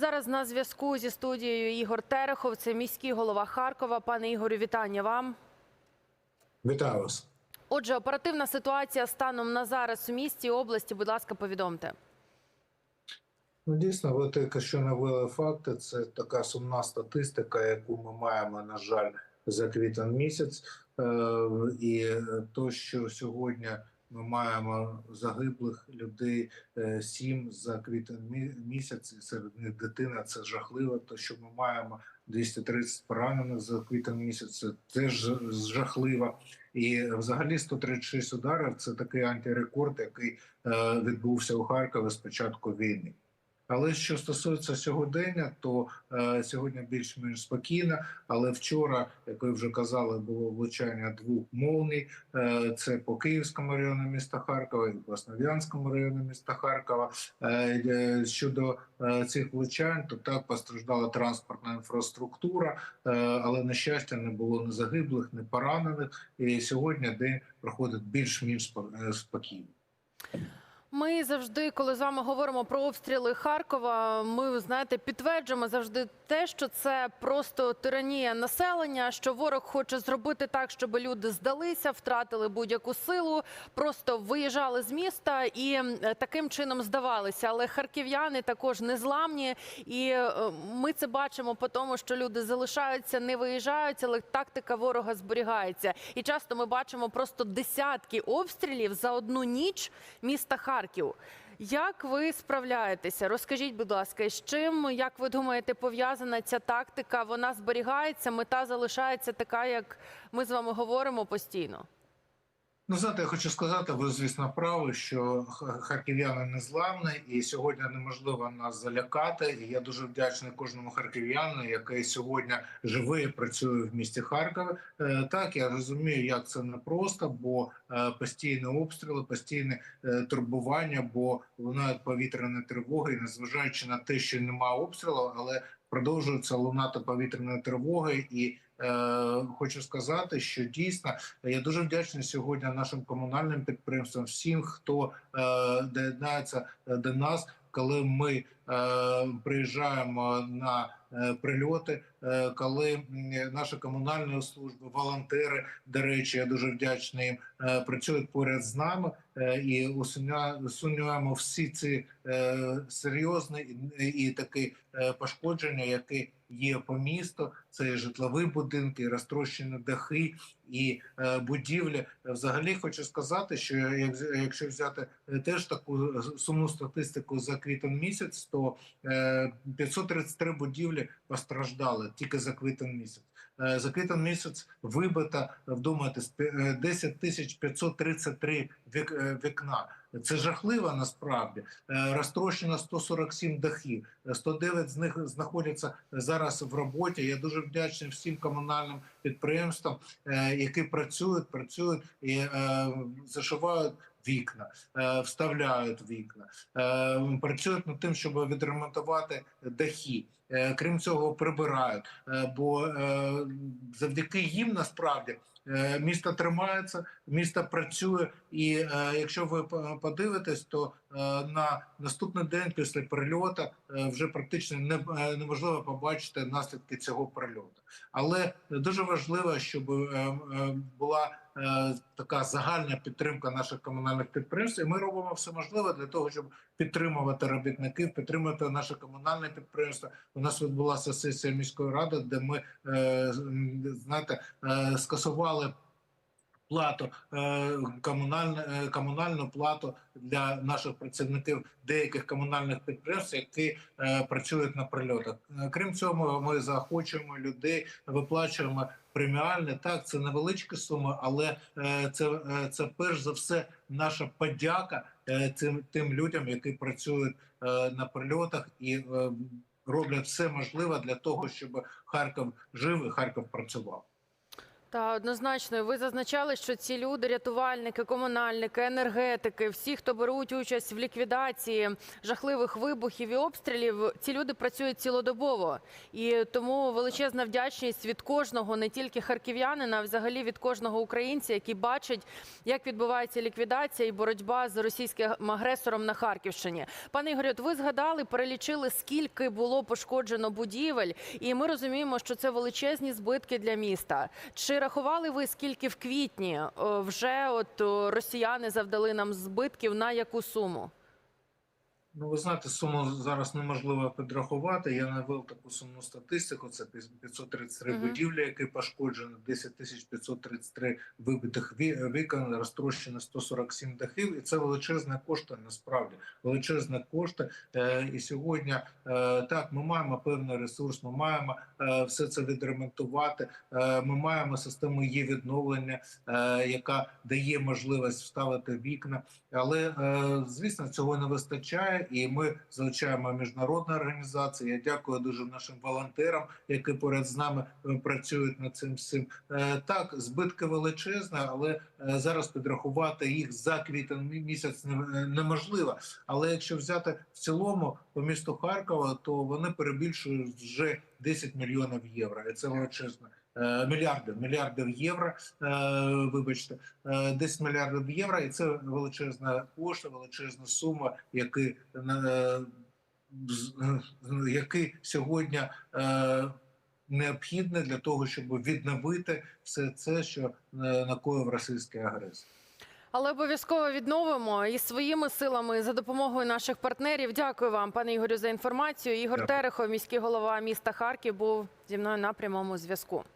Зараз на зв'язку зі студією Ігор Терехов, це міський голова Харкова. Пане Ігорю, вітання вам. Вітаю вас. Отже, оперативна ситуація станом на зараз у місті і області. Будь ласка, повідомте. Ну, дійсно, ви тільки що навели факти. Це така сумна статистика, яку ми маємо, на жаль, за квітень місяць. Е, І то, що сьогодні ми маємо загиблих людей е, сім за квітень мі- місяць, серед них дитина, це жахливо. То, що ми маємо 230 поранених за квітень місяць, це теж жахливо. І взагалі 136 ударів це такий антирекорд, який е, відбувся у Харкові з початку війни. Але що стосується сьогодення, то е, сьогодні більш-менш спокійно. Але вчора, як ви вже казали, було влучання двох молній. Е, це по Київському району міста Харкова і по району міста Харкова. Е, е, щодо е, цих влучань, то так постраждала транспортна інфраструктура, е, але на щастя не було ні загиблих, ні поранених. І сьогодні день проходить більш-менш е, спокійно. Ми завжди, коли з вами говоримо про обстріли Харкова, ми знаєте, підтверджуємо завжди те, що це просто тиранія населення. Що ворог хоче зробити так, щоб люди здалися, втратили будь-яку силу, просто виїжджали з міста і е, таким чином здавалися. Але харків'яни також незламні, і е, ми це бачимо по тому, що люди залишаються, не виїжджають, але тактика ворога зберігається. І часто ми бачимо просто десятки обстрілів за одну ніч міста Харків. Як ви справляєтеся? Розкажіть, будь ласка, з чим, як ви думаєте, пов'язана ця тактика? Вона зберігається, мета залишається така, як ми з вами говоримо постійно. Ну, знаєте, я хочу сказати, ви звісно праві, що харків'яни незламні, і сьогодні неможливо нас залякати. І я дуже вдячний кожному харків'яну, який сьогодні живе і працює в місті Харкові. Е, Так, я розумію, як це непросто, бо е, постійні обстріли, постійне турбування, бо лунають повітряні тривоги, і незважаючи на те, що немає обстрілу, але продовжуються лунати повітряні тривоги і. Е, хочу сказати, що дійсно я дуже вдячний сьогодні нашим комунальним підприємствам, всім, хто е, доєднається е, до нас, коли ми е, приїжджаємо на прильоти, е, коли наші комунальні служби, волонтери, до речі, я дуже вдячний їм, е, працюють поряд з нами е, і усунюємо всі ці е, серйозні і, такі е, пошкодження, які є по місту. Це і житлові будинки, і розтрощені дахи і е, будівлі. Взагалі хочу сказати, що як якщо взяти е, теж таку сумну статистику за квітень місяць, то е, 533 будівлі постраждали тільки за квітень місяць. Е, За квітень місяць вибито, вдумайтесь, пе- е, 10 тисяч 533 вік, е, вікна. Це жахливо насправді. Е, Розтрощено 147 дахів. Е, 109 з них знаходяться зараз в роботі. Я дуже вдячний всім комунальним підприємствам, е, які працюють, працюють і е, зашивають вікна, е, вставляють вікна, е, працюють над тим, щоб відремонтувати дахи. Е, Крім цього, прибирають. Бо завдяки їм насправді місто тримається, місто працює. І е, якщо ви подивитесь, то е, на наступний день після прильоту е, вже практично е, неможливо побачити наслідки цього прильоту. Але дуже важливо, щоб е, е, була е, така загальна підтримка наших комунальних підприємств. І ми робимо все можливе для того, щоб підтримувати робітників, підтримувати наше комунальне підприємство. У нас відбулася сесія міської ради, де ми е, знаєте, е, скасували. Плату е, комунальну, е, комунальну плату для наших працівників деяких комунальних підприємств, які е, працюють на прильотах. Крім цього, ми заохочуємо людей, виплачуємо преміальне. Так, це невеличкі суми, але це, це перш за все наша подяка цим тим людям, які працюють на прильотах і роблять все можливе для того, щоб Харків жив і Харків працював. Та однозначно, ви зазначали, що ці люди, рятувальники, комунальники, енергетики, всі, хто беруть участь в ліквідації жахливих вибухів і обстрілів, ці люди працюють цілодобово. І тому величезна вдячність від кожного, не тільки харків'янина, а взагалі від кожного українця, який бачить, як відбувається ліквідація і боротьба з російським агресором на Харківщині. Пане Ігорю, ви згадали, перелічили, скільки було пошкоджено будівель, і ми розуміємо, що це величезні збитки для міста. Чи рахували ви, скільки в квітні вже от росіяни завдали нам збитків на яку суму? Ну, ви знаєте, суму зараз неможливо підрахувати. Я навел таку сумну статистику. Це 533 Мгм. будівлі, які пошкоджені, 10 тисяч 533 вибитих ві- вікон, розтрощено 147 дахів. І це величезні кошти, насправді величезні кошти. Е, І сьогодні е, так, ми маємо певний ресурс, ми маємо е, все це відремонтувати. Е, Ми маємо систему її відновлення, е, яка дає можливість вставити вікна. Але е, звісно, цього не вистачає, і ми залучаємо міжнародні організації. Я дякую дуже нашим волонтерам, які поряд з нами е, працюють над цим всім. Е, Так, збитки величезні, але е, зараз підрахувати їх за квітень місяць неможливо. Але якщо взяти в цілому по місту Харкова, то вони перебільшують вже 10 мільйонів євро. І це величезно. Е, Мільярди, мільярдів євро, е, вибачте, е, 10 мільярдів євро, і це величезна кошта, величезна сума, які, е, е, які сьогодні е, необхідні для того, щоб відновити все це, що е, накоїв російський агресор. Але обов'язково відновимо і своїми силами, і за допомогою наших партнерів. Дякую вам, пане Ігорю, за інформацію. Ігор Дякую. Терехов, міський голова міста Харків, був зі мною на прямому зв'язку.